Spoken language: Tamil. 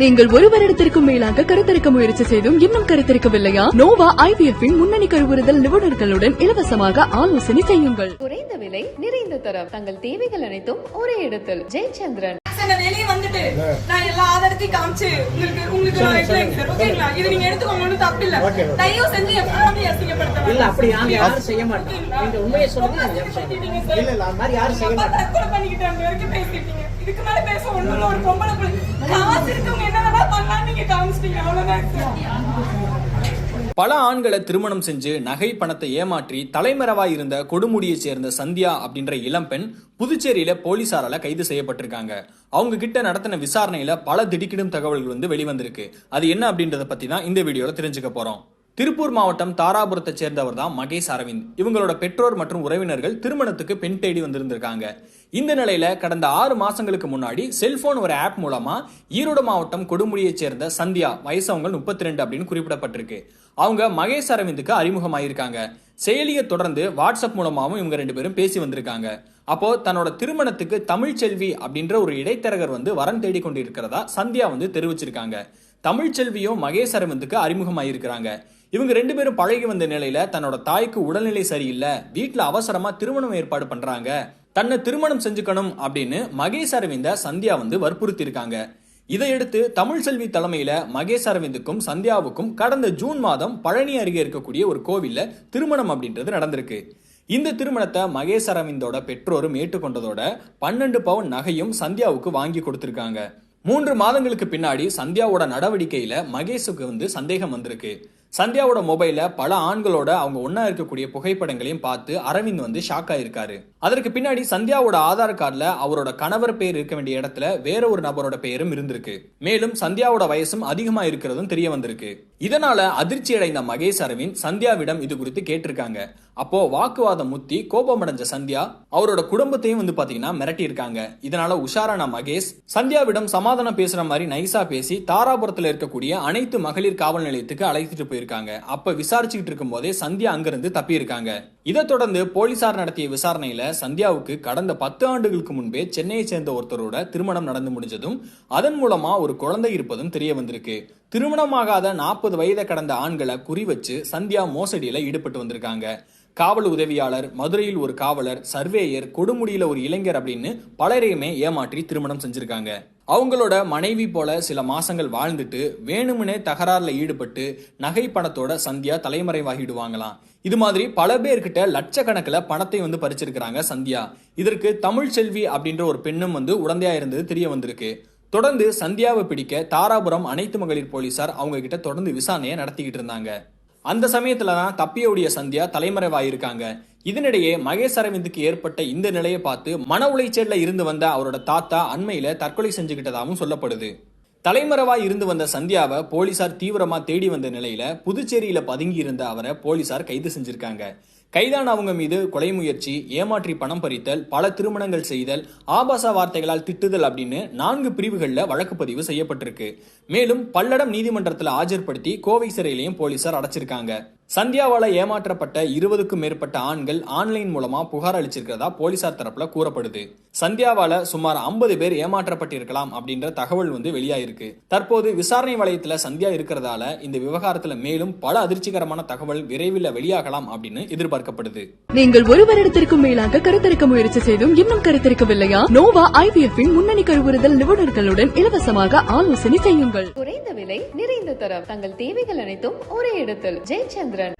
நீங்கள் ஒரு வருடத்திற்கும் மேலாக கருத்தரிக்க முயற்சி செய்தும் இன்னும் கருத்தரிக்கவில்லையா? நோவா ஐவிஎஃப் இன் முன்னணி கருவுறுதல் நிபுணர்களுடன் இலவசமாக ஆலோசனை செய்யுங்கள். குறைந்த விலை நிறைந்த தரம். தங்கள் தேவைகள் அனைத்தும் ஒரே இடத்தில். ஜெயச்சந்திரன். நான் வெளியே வந்துட்டு நான் எல்லா ஆதாரத்தையும் காமிச்சு உங்களுக்கு உங்களுக்கு நான் வைக்கலைங்க சார். ஓகேங்களா? இது நீங்க எடுத்துக்கோங்க ஒன்றும் தப்பு இல்ல. தயவு செஞ்சு என் ஃபேமிலி அசிங்கப்படுத்த இல்ல அப்படி யாரும் செய்ய மாட்டோம். நீங்க உண்மையை சொல்லுங்க. இல்ல இல்ல மாதிரி யாரும் செய்ய வரைக்கும் பேசிட்டீங்க. இதுக்கு மேல பேச ஒண்ணும் இல்ல ஒரு பொம்பளை பிள்ளை. காசு இருக்கவங்க என்ன வேணா பண்ணலாம் நீங்க காமிச்சிட்டீங்க அவ்வளவுதான் பல ஆண்களை திருமணம் செஞ்சு நகை பணத்தை ஏமாற்றி தலைமறைவாய் இருந்த கொடுமுடியைச் சேர்ந்த சந்தியா அப்படின்ற இளம்பெண் புதுச்சேரியில போலீசாரால கைது செய்யப்பட்டிருக்காங்க. அவங்க கிட்ட நடத்தின விசாரணையில பல திடுக்கிடும் தகவல்கள் வந்து வெளிவந்திருக்கு. அது என்ன அப்படின்றத பத்தி தான் இந்த வீடியோல தெரிஞ்சுக்க போறோம். திருப்பூர் மாவட்டம் தாராபுரத்தை சேர்ந்தவர் தான் மகேஷ் அரவிந்த். இவங்களோட பெற்றோர் மற்றும் உறவினர்கள் திருமணத்துக்கு பெண் தேடி வந்திருந்திருக்காங்க. இந்த நிலையில கடந்த ஆறு மாசங்களுக்கு முன்னாடி செல்போன் ஒரு ஆப் மூலமா ஈரோடு மாவட்டம் கொடுமுடியைச் சேர்ந்த சந்தியா வயசவங்க முப்பத்தி ரெண்டு அப்படின்னு குறிப்பிடப்பட்டிருக்கு. அவங்க மகேஷ் அரவிந்துக்கு அறிமுகமாயிருக்காங்க. செயலியை தொடர்ந்து வாட்ஸ்அப் மூலமாகவும் இவங்க ரெண்டு பேரும் பேசி வந்திருக்காங்க. அப்போ தன்னோட திருமணத்துக்கு தமிழ்ச்செல்வி அப்படின்ற ஒரு இடைத்தரகர் வந்து வரன் தேடி கொண்டிருக்கிறதா சந்தியா வந்து தெரிவிச்சிருக்காங்க. தமிழ்ச்செல்வியும் மகேஷ் அரவிந்துக்கு அறிமுகமாயிருக்கிறாங்க. இவங்க ரெண்டு பேரும் பழகி வந்த நிலையில தன்னோட தாய்க்கு உடல்நிலை சரியில்லை வீட்டுல அவசரமா திருமணம் ஏற்பாடு பண்றாங்க. தன்னை திருமணம் செஞ்சுக்கணும் அப்படின்னு மகேஷ் அரவிந்த சந்தியா வந்து வற்புறுத்தி இருக்காங்க இதையடுத்து தமிழ்செல்வி தலைமையில மகேஷ் அரவிந்துக்கும் சந்தியாவுக்கும் கடந்த ஜூன் மாதம் பழனி அருகே இருக்கக்கூடிய ஒரு கோவில்ல திருமணம் அப்படின்றது நடந்திருக்கு. இந்த திருமணத்தை மகேஷ் அரவிந்தோட பெற்றோரும் ஏற்றுக்கொண்டதோட பன்னெண்டு பவுன் நகையும் சந்தியாவுக்கு வாங்கி கொடுத்திருக்காங்க. மூன்று மாதங்களுக்கு பின்னாடி சந்தியாவோட நடவடிக்கையில மகேஷுக்கு வந்து சந்தேகம் வந்திருக்கு. சந்தியாவோட மொபைல பல ஆண்களோட அவங்க ஒன்னா இருக்கக்கூடிய புகைப்படங்களையும் பார்த்து அரவிந்த் வந்து ஷாக் ஆயிருக்காரு. அதற்கு பின்னாடி சந்தியாவோட ஆதார் கார்டுல அவரோட கணவர் பெயர் இருக்க வேண்டிய இடத்துல வேற ஒரு நபரோட பெயரும் இருந்திருக்கு. மேலும் சந்தியாவோட வயசும் அதிகமா இருக்கிறதும் தெரிய வந்திருக்கு. இதனால அதிர்ச்சி அடைந்த மகேஷ் அரவிந்த் சந்தியாவிடம் இது குறித்து கேட்டிருக்காங்க. அப்போ வாக்குவாதம் முத்தி கோபமடைஞ்ச சந்தியா அவரோட குடும்பத்தையும் வந்து பாத்தீங்கன்னா மிரட்டி இருக்காங்க இதனால உஷாரான மகேஷ் சந்தியாவிடம் சமாதானம் பேசுற மாதிரி நைசா பேசி தாராபுரத்துல இருக்கக்கூடிய அனைத்து மகளிர் காவல் நிலையத்துக்கு அழைத்துட்டு போயிருக்காங்க. அப்ப விசாரிச்சுக்கிட்டு இருக்கும் போதே சந்தியா அங்கிருந்து தப்பி இருக்காங்க இதைத் தொடர்ந்து போலீசார் நடத்திய விசாரணையில சந்தியாவுக்கு கடந்த பத்து ஆண்டுகளுக்கு முன்பே சென்னையை சேர்ந்த ஒருத்தரோட திருமணம் நடந்து முடிஞ்சதும் அதன் மூலமா ஒரு குழந்தை இருப்பதும் தெரிய வந்திருக்கு. திருமணமாகாத நாற்பது வயதை கடந்த ஆண்களை குறி வச்சு சந்தியா மோசடியில ஈடுபட்டு வந்திருக்காங்க. காவல் உதவியாளர் மதுரையில் ஒரு காவலர் சர்வேயர் கொடுமுடியில ஒரு இளைஞர் அப்படின்னு பலரையுமே ஏமாற்றி திருமணம் செஞ்சிருக்காங்க. அவங்களோட மனைவி போல சில மாசங்கள் வாழ்ந்துட்டு வேணுமுனே தகராறுல ஈடுபட்டு நகை பணத்தோட சந்தியா தலைமறைவாகிடுவாங்களாம். இது மாதிரி பல பேர்கிட்ட லட்சக்கணக்கில் பணத்தை வந்து பறிச்சிருக்கிறாங்க சந்தியா. இதற்கு தமிழ் செல்வி அப்படின்ற ஒரு பெண்ணும் வந்து உடந்தையா இருந்தது தெரிய வந்திருக்கு. தொடர்ந்து சந்தியாவை பிடிக்க தாராபுரம் அனைத்து மகளிர் போலீசார் அவங்க கிட்ட தொடர்ந்து விசாரணையை நடத்திக்கிட்டு இருந்தாங்க. அந்த சமயத்துல தான் தப்பியோடைய சந்தியா தலைமறைவாயிருக்காங்க. இதனிடையே மகேஷ் அரவிந்துக்கு ஏற்பட்ட இந்த நிலையை பார்த்து மன உளைச்சல்ல இருந்து வந்த அவரோட தாத்தா அண்மையில தற்கொலை செஞ்சுக்கிட்டதாகவும் சொல்லப்படுது. தலைமறைவாக இருந்து வந்த சந்தியாவை போலீசார் தீவிரமாக தேடி வந்த நிலையில் புதுச்சேரியில் பதுங்கி இருந்த அவரை போலீசார் கைது செஞ்சிருக்காங்க. கைதான அவங்க மீது கொலை முயற்சி ஏமாற்றி பணம் பறித்தல் பல திருமணங்கள் செய்தல் ஆபாச வார்த்தைகளால் திட்டுதல் அப்படின்னு நான்கு பிரிவுகளில் வழக்கு பதிவு செய்யப்பட்டிருக்கு. மேலும் பல்லடம் நீதிமன்றத்தில் ஆஜர்படுத்தி கோவை சிறையிலையும் போலீசார் அடைச்சிருக்காங்க. சந்தியாவால ஏமாற்றப்பட்ட இருபதுக்கும் மேற்பட்ட ஆண்கள் ஆன்லைன் மூலமா புகார் அளிச்சிருக்கிறதா போலீசார் தரப்புல கூறப்படுது. சந்தியாவால சுமார் ஐம்பது பேர் ஏமாற்றப்பட்டிருக்கலாம் அப்படின்ற தகவல் வந்து வெளியாயிருக்கு. தற்போது விசாரணை வளையத்துல சந்தியா இருக்கிறதால இந்த விவகாரத்துல மேலும் பல அதிர்ச்சிகரமான தகவல் விரைவில் வெளியாகலாம் அப்படின்னு எதிர்பார்க்கப்படுது. நீங்கள் ஒரு வருடத்திற்கும் மேலாக கருத்தரிக்க முயற்சி செய்தும் இன்னும் கருத்தரிக்கவில்லையா? நோவா ஐவிஎஃப் இன் முன்னணி கருவுறுதல் நிபுணர்களுடன் இலவசமாக ஆலோசனை செய்யுங்கள். குறைந்த விலை நிறைந்த தரம். தங்கள் தேவைகள் அனைத்தும் ஒரே இடத்தில். ஜெயச்சந்திரன்.